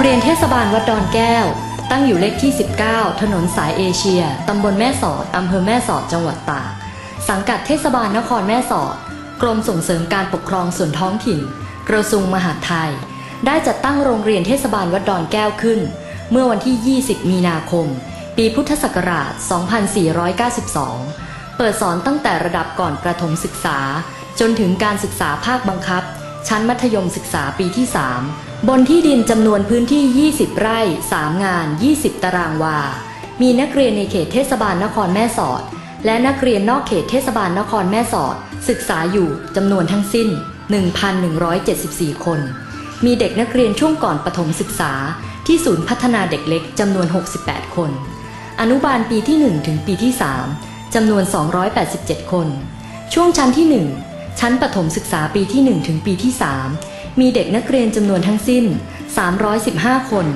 โรงเรียนเทศบาลวัดดอนแก้ว ตั้งอยู่เลขที่ 19 ถนนสายเอเชีย ตำบลแม่สอด อำเภอแม่สอด จังหวัดตาก สังกัดเทศบาลนครแม่สอด กรมส่งเสริมการปกครองส่วนท้องถิ่น กระทรวงมหาดไทย ได้จัดตั้งโรงเรียนเทศบาลวัดดอนแก้วขึ้น เมื่อวันที่ 20 มีนาคม ปีพุทธศักราช 2492 เปิดสอนตั้งแต่ระดับก่อนประถมศึกษา จนถึงการศึกษาภาคบังคับ ชั้นมัธยมศึกษาปีที่ 3 บนที่ดินจำนวนพื้นที่ 20 ไร่ 3 งาน 20 ตารางวา มีนักเรียนในเขตเทศบาลนครแม่สอด และนักเรียนนอกเขตเทศบาลนครแม่สอด ศึกษาอยู่จำนวนทั้งสิ้น 1,174 คน มีเด็กนักเรียนช่วงก่อนประถมศึกษา ที่ศูนย์พัฒนาเด็กเล็กจำนวน 68 คน อนุบาลปีที่ 1 ถึงปีที่ 3จำนวน 287 คน ช่วงชั้นที่ 1 ชั้นประถมศึกษาปีที่ 1 ถึงปีที่ 3 มีเด็กนักเรียนจำนวนทั้งสิ้น 315 คน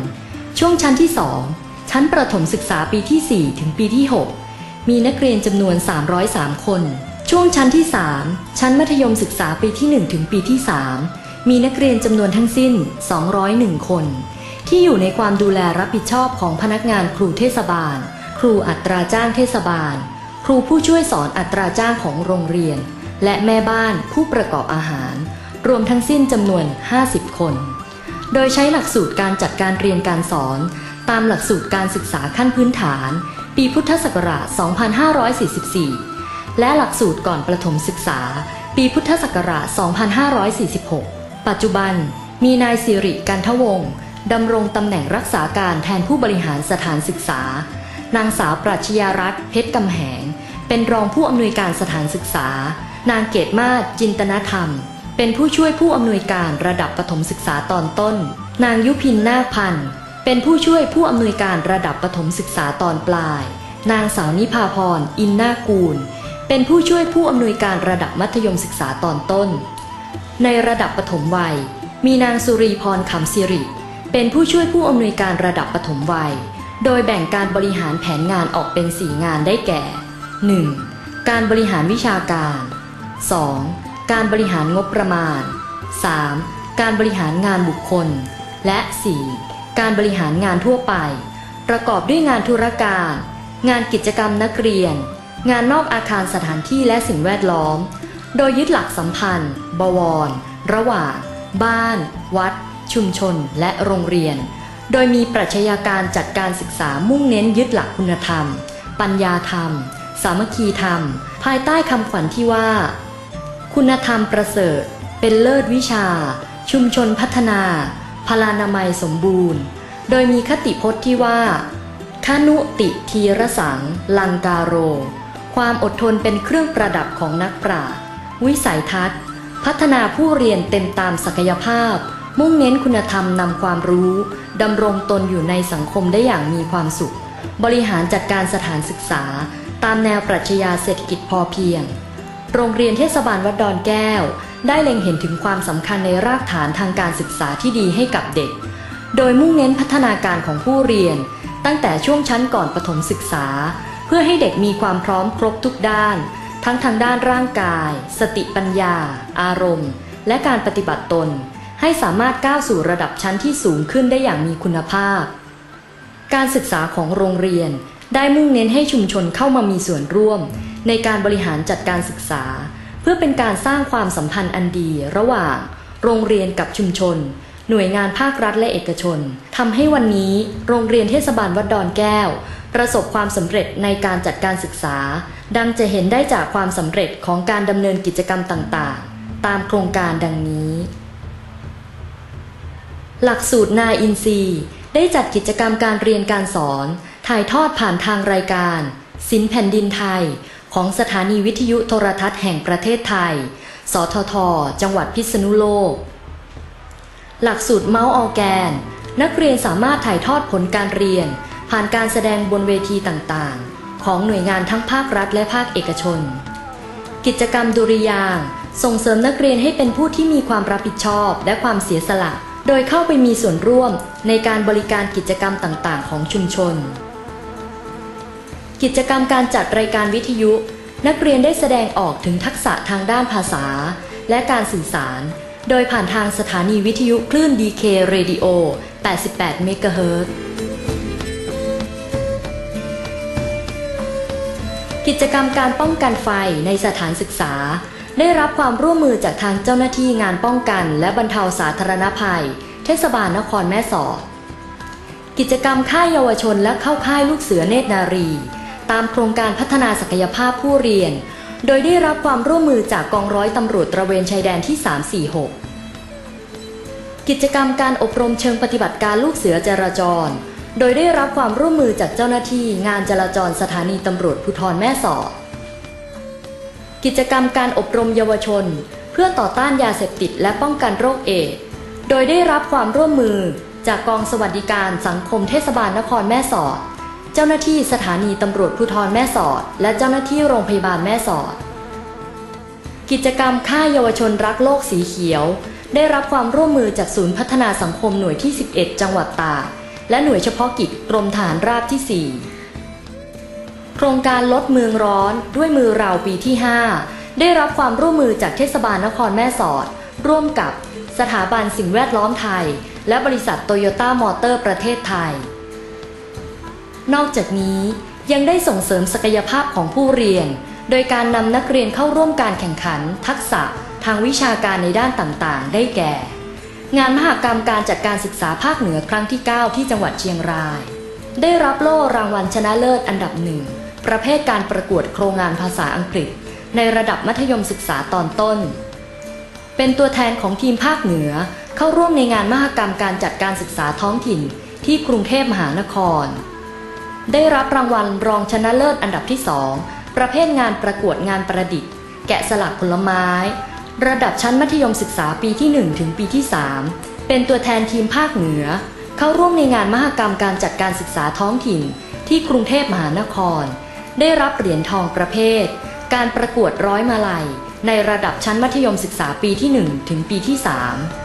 ช่วงชั้นที่ 2 ชั้นประถมศึกษาปีที่ 4 ถึงปีที่ 6 มีนักเรียนจำนวน 303 คน ช่วงชั้นที่ 3 ชั้นมัธยมศึกษาปีที่ 1 ถึงปีที่ 3 มีนักเรียนจำนวนทั้งสิ้น 201 คน ที่อยู่ในความดูแลรับผิดชอบของพนักงานครูเทศบาล ครูอัตราจ้างเทศบาล ครูผู้ช่วยสอนอัตราจ้างของโรงเรียน และแม่บ้านผู้ประกอบอาหาร รวมทั้งสิ้นจำนวน 50 คน โดยใช้หลักสูตรการจัดการเรียนการสอน ตามหลักสูตรการศึกษาขั้นพื้นฐาน ปีพุทธศักราช 2544 และหลักสูตรก่อนประถมศึกษา ปีพุทธศักราช 2546 ปัจจุบันมีนายสิริกันทวงศ์ดำรงตำแหน่งรักษาการแทนผู้บริหารสถานศึกษา นางสาวปรัชญารัตน์เพชรกำแหง เป็นรองผู้อำนวยการสถานศึกษา นางเกตมาศจินตนธรรม เป็นผู้ช่วยผู้อำนวยการระดับประถมศึกษาตอนต้น นางยุพินนาพันธ์เป็นผู้ช่วยผู้อำนวยการระดับประถมศึกษาตอนปลาย นางสาวนิพาพร อินนากูล เป็นผู้ช่วยผู้อำนวยการระดับมัธยมศึกษาตอนต้น ในระดับปฐมวัย มีนางสุรีพรขำสิริ เป็นผู้ช่วยผู้อำนวยการระดับปฐมวัย โดยแบ่งการบริหารแผนงานออกเป็น 4 งานได้แก่ 1. การบริหารวิชาการ 2. การบริหารงบประมาณ 3. การบริหารงานบุคคล และ 4. การบริหารงานทั่วไป ประกอบด้วยงานธุรการ งานกิจกรรมนักเรียน งานนอกอาคารสถานที่และสิ่งแวดล้อม โดยยึดหลักสัมพันธ์ บวร ระหว่าง บ้าน วัด ชุมชน และโรงเรียน โดยมีปรัชญาการจัดการศึกษามุ่งเน้นยึดหลักคุณธรรม ปัญญาธรรม สามัคคีธรรม ภายใต้คำขวัญที่ว่า คุณธรรมประเสริฐ เป็นเลิศวิชา ชุมชนพัฒนา พลานามัยสมบูรณ์ โดยมีคติพจน์ที่ว่าคานุติทีรสัง ลังกาโร ความอดทนเป็นเครื่องประดับของนักปราชญ์วิสัยทัศน์ พัฒนาผู้เรียนเต็มตามศักยภาพ มุ่งเน้นคุณธรรมนำความรู้ ดำรงตนอยู่ในสังคมได้อย่างมีความสุข บริหารจัดการสถานศึกษา ตามแนวปรัชญาเศรษฐกิจพอเพียง โรงเรียนเทศบาลวัดดอนแก้ว ได้เล็งเห็นถึงความสำคัญในรากฐานทางการศึกษาที่ดีให้กับเด็ก โดยมุ่งเน้นพัฒนาการของผู้เรียน ตั้งแต่ช่วงชั้นก่อนประถมศึกษา เพื่อให้เด็กมีความพร้อมครบทุกด้าน ทั้งทางด้านร่างกาย สติปัญญา อารมณ์ และการปฏิบัติตน ให้สามารถก้าวสู่ระดับชั้นที่สูงขึ้นได้อย่างมีคุณภาพ การศึกษาของโรงเรียน ได้มุ่งเน้นให้ชุมชนเข้ามามีส่วนร่วม ในการบริหารจัดการศึกษา เพื่อเป็นการสร้างความสัมพันธ์อันดี ระหว่าง โรงเรียนกับชุมชน หน่วยงานภาครัฐและเอกชนทำให้วันนี้ โรงเรียนเทศบาลวัดดอนแก้ว ประสบความสำเร็จในการจัดการศึกษา ดังจะเห็นได้จากความสำเร็จของการดำเนินกิจกรรมต่างๆ ตามโครงการดังนี้ หลักสูตรนาอินทรีย์ได้จัดกิจกรรมการเรียนการสอน ถ่ายทอดผ่านทางรายการ สินแผ่นดินไทย ของสถานีวิทยุโทรทัศน์แห่งประเทศไทย สทท จังหวัดพิษณุโลก หลักสูตรเมาส์ออแกน นักเรียนสามารถถ่ายทอดผลการเรียน ผ่านการแสดงบนเวทีต่างๆ ของหน่วยงานทั้งภาครัฐและภาคเอกชน กิจกรรมดุริยางส่งเสริมนักเรียนให้เป็นผู้ที่มีความรับผิดชอบและความเสียสละ โดยเข้าไปมีส่วนร่วมในการบริการกิจกรรมต่างๆ ของชุมชน กิจกรรมการจัดรายการวิทยุ นักเรียนได้แสดงออกถึงทักษะทางด้านภาษา และการสื่อสาร โดยผ่านทางสถานีวิทยุคลื่น DK Radio 88 เมกะเฮิรตกิจกรรมการป้องกันไฟในสถานศึกษา ได้รับความร่วมมือจากทางเจ้าหน้าที่งานป้องกัน และบรรเทาสาธารณภัย เทศบาลนครแม่สอด กิจกรรมค่ายเยาวชนและเข้าค่ายลูกเสือเนตรนารี ตามโครงการพัฒนาศักยภาพผู้เรียน โดยได้รับความร่วมมือจากกองร้อยตำรวจตระเวนชายแดนที่ 346 กิจกรรมการอบรมเชิงปฏิบัติการลูกเสือจราจร โดยได้รับความร่วมมือจากเจ้าหน้าที่งานจราจรสถานีตำรวจภูธรแม่สอด กิจกรรมการอบรมเยาวชน เพื่อต่อต้านยาเสพติดและป้องกันโรคเอดส์โดยได้รับความร่วมมือจากกองสวัสดิการสังคมเทศบาลนครแม่สอด เจ้าหน้าที่สถานีตำรวจภูธรแม่สอด และเจ้าหน้าที่โรงพยาบาลแม่สอด กิจกรรมค่ายเยาวชนรักโลกสีเขียว ได้รับความร่วมมือจากศูนย์พัฒนาสังคมหน่วยที่ 11 จังหวัดตากและหน่วยเฉพาะกิจกรมฐานราบที่ 4 โครงการลดเมืองร้อนด้วยมือเราปีที่ 5 ได้รับความร่วมมือจากเทศบาลนครแม่สอด ร่วมกับสถาบันสิ่งแวดล้อมไทย และบริษัทโตโยต้ามอเตอร์ประเทศไทย นอกจากนี้ยังได้ส่งเสริมศักยภาพของผู้เรียน โดยการนำนักเรียนเข้าร่วมการแข่งขัน ทักษะทางวิชาการในด้านต่างๆ ได้แก่ งานมหกรรมการจัดการศึกษาภาคเหนือครั้งที่ 9 ที่จังหวัดเชียงราย ได้รับโล่รางวัลชนะเลิศอันดับหนึ่งประเภทการประกวดโครงงานภาษาอังกฤษ ในระดับมัธยมศึกษาตอนต้น เป็นตัวแทนของทีมภาคเหนือเข้าร่วมในงานมหกรรมการจัดการศึกษาท้องถิ่นที่กรุงเทพมหานคร ได้รับรางวัลรองชนะเลิศอันดับที่2ประเภทงานประกวดงานประดิษฐ์ แกะสลักผลไม้ ระดับชั้นมัธยมศึกษาปีที่ 1 ถึงปีที่ 3 เป็นตัวแทนทีมภาคเหนือ เข้าร่วมในงานมหกรรมการจัดการศึกษาท้องถิ่น ที่กรุงเทพมหานคร ได้รับเหรียญทองประเภท การประกวดร้อยมาลัย ในระดับชั้นมัธยมศึกษาปีที่ 1 ถึงปีที่ 3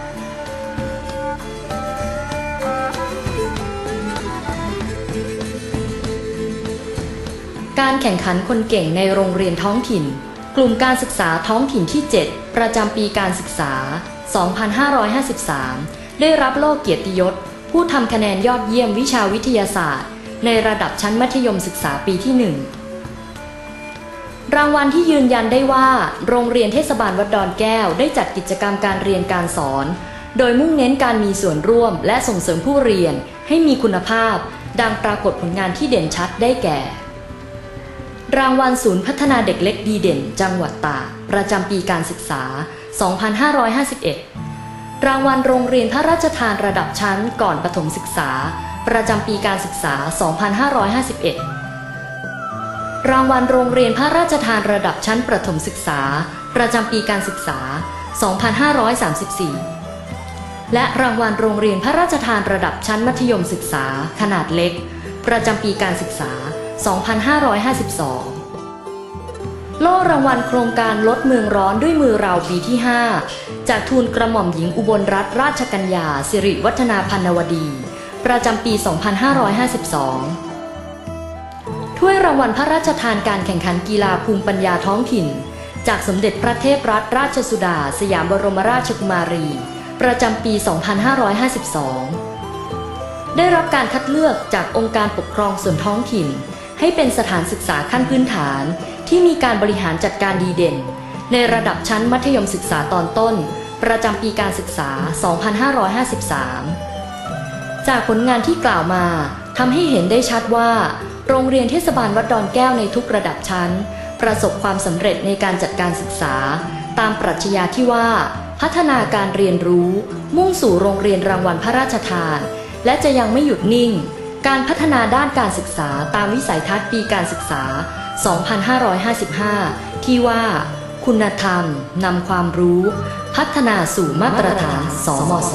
การแข่งขันคนเก่งในโรงเรียนท้องถิ่น กลุ่มการศึกษาท้องถิ่นที่ 7 ประจำปีการศึกษา 2553 ได้รับโล่เกียรติยศ ผู้ทำคะแนนยอดเยี่ยมวิชาวิทยาศาสตร์ ในระดับชั้นมัธยมศึกษาปีที่ 1 รางวัลที่ยืนยันได้ว่า โรงเรียนเทศบาลวัดดอนแก้วได้จัดกิจกรรมการเรียนการสอน โดยมุ่งเน้นการมีส่วนร่วม และส่งเสริมผู้เรียนให้มีคุณภาพ ดังปรากฏผลงานที่เด่นชัดได้แก่ รางวัลศูนย์พัฒนาเด็กเล็กดีเด่น จังหวัดตากประจำปีการศึกษา 2551 รางวัลโรงเรียนพระราชทานระดับชั้นก่อนประถมศึกษา ประจำปีการศึกษา 2551 รางวัลโรงเรียนพระราชทานระดับชั้นประถมศึกษา ประจำปีการศึกษา 2534 และรางวัลโรงเรียนพระราชทานระดับชั้นมัธยมศึกษา ขนาดเล็ก ประจำปีการศึกษา 2552 โล่รางวัลโครงการลดเมืองร้อนด้วยมือเราปีที่ 5 จากทูลกระหม่อมหญิงอุบลรัตนราชกัญญาสิริวัฒนาพันนวดี ประจำปี 2552 ถ้วยรางวัลพระราชทานการแข่งขันกีฬาภูมิปัญญาท้องถิ่น จากสมเด็จพระเทพรัตนราชสุดา สยามบรมราชกุมารี ประจำปี 2552ได้รับการคัดเลือกจากองค์การปกครองส่วนท้องถิ่น ให้เป็นสถานศึกษาขั้นพื้นฐาน ที่มีการบริหารจัดการดีเด่น ในระดับชั้นมัธยมศึกษาตอนต้น ประจำปีการศึกษา 2553 จากผลงานที่กล่าวมาทำให้เห็นได้ชัดว่า โรงเรียนเทศบาลวัดดอนแก้วในทุกระดับชั้น ประสบความสำเร็จในการจัดการศึกษา ตามปรัชญาที่ว่า พัฒนาการเรียนรู้ มุ่งสู่โรงเรียนรางวัลพระราชทาน และจะยังไม่หยุดนิ่ง การพัฒนาด้านการศึกษาตามวิสัยทัศน์ปีการศึกษา 2555 ที่ว่า คุณธรรมนำความรู้ พัฒนาสู่มาตรฐาน สมศ